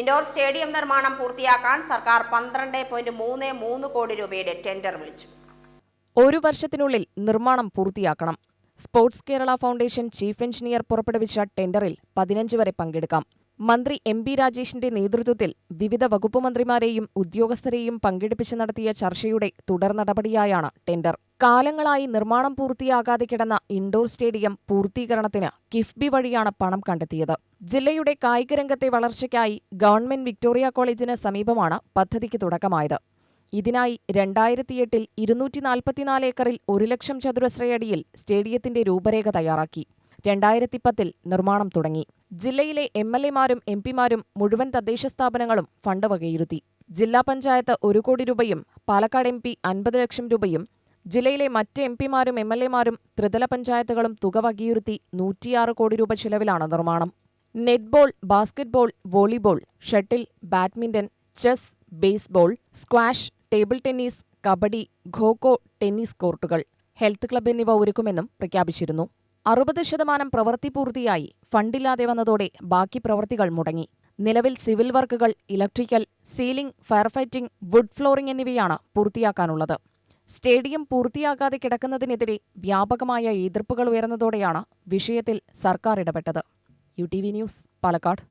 Indoor stadium നിർമ്മാണം പൂർത്തിയാക്കാൻ സർക്കാർ പന്ത്രണ്ട് പോയിന്റ് മൂന്ന് മൂന്ന് കോടി രൂപയുടെ ടെൻഡർ വിളിച്ചു. ഒരു വർഷത്തിനുള്ളിൽ നിർമ്മാണം പൂർത്തിയാക്കണം. Sports Kerala foundation chief engineer പുറപ്പെടുവിച്ച ടെൻഡറിൽ പതിനഞ്ച് വരെ പങ്കെടുക്കാം. മന്ത്രി എം പി രാജേഷിന്റെ നേതൃത്വത്തിൽ വിവിധ വകുപ്പ് മന്ത്രിമാരെയും ഉദ്യോഗസ്ഥരെയും പങ്കെടുപ്പിച്ച് നടത്തിയ ചർച്ചയുടെ തുടർ നടപടിയായാണ് ടെൻഡർ. കാലങ്ങളായി നിർമ്മാണം പൂർത്തിയാകാതെ കിടന്ന ഇൻഡോർ സ്റ്റേഡിയം പൂർത്തീകരണത്തിന് കിഫ്ബി വഴിയാണ് പണം കണ്ടെത്തിയത്. ജില്ലയുടെ കായികരംഗത്തെ വളർച്ചയ്ക്കായി ഗവൺമെന്റ് വിക്ടോറിയ കോളേജിന് സമീപമാണ് പദ്ധതിക്ക് തുടക്കമായത്. ഇതിനായി രണ്ടായിരത്തിയെട്ടിൽ ഇരുന്നൂറ്റി നാൽപ്പത്തിനാല് ഏക്കറിൽ ഒരു ലക്ഷം ചതുരശ്രയടിയിൽ സ്റ്റേഡിയത്തിന്റെ രൂപരേഖ തയ്യാറാക്കി. രണ്ടായിരത്തി പത്തിൽ നിർമ്മാണം തുടങ്ങി. ജില്ലയിലെ എം എൽ എമാരും എം പിമാരും മുഴുവൻ തദ്ദേശ സ്ഥാപനങ്ങളും ഫണ്ട് വകയിരുത്തി. ജില്ലാ പഞ്ചായത്ത് ഒരു കോടി രൂപയും പാലക്കാട് എം പി അൻപത് ലക്ഷം രൂപയും ജില്ലയിലെ മറ്റ് എം പിമാരും എം എൽ എമാരും ത്രിതല പഞ്ചായത്തുകളും തുക വകയിരുത്തി നൂറ്റിയാറ് കോടി രൂപ ചിലവിലാണ് നിർമ്മാണം. Netball basketball volleyball shuttle badminton chess baseball squash table tennis kabaddi kho kho tennis കോർട്ടുകൾ health club എന്നിവ ഒരുക്കുമെന്നും പ്രഖ്യാപിച്ചിരുന്നു. അറുപത് ശതമാനം പ്രവൃത്തി പൂർത്തിയായി ഫണ്ടില്ലാതെ വന്നതോടെ ബാക്കി പ്രവൃത്തികൾ മുടങ്ങി. നിലവിൽ സിവിൽ വർക്കുകൾ electrical ceiling firefighting wood flooring എന്നിവയാണ് പൂർത്തിയാക്കാനുള്ളത്. സ്റ്റേഡിയം പൂർത്തിയാകാതെ കിടക്കുന്നതിനെതിരെ വ്യാപകമായ എതിർപ്പുകൾ ഉയർന്നതോടെയാണ് വിഷയത്തിൽ സർക്കാർ ഇടപെട്ടത്. U T V news Palakkad.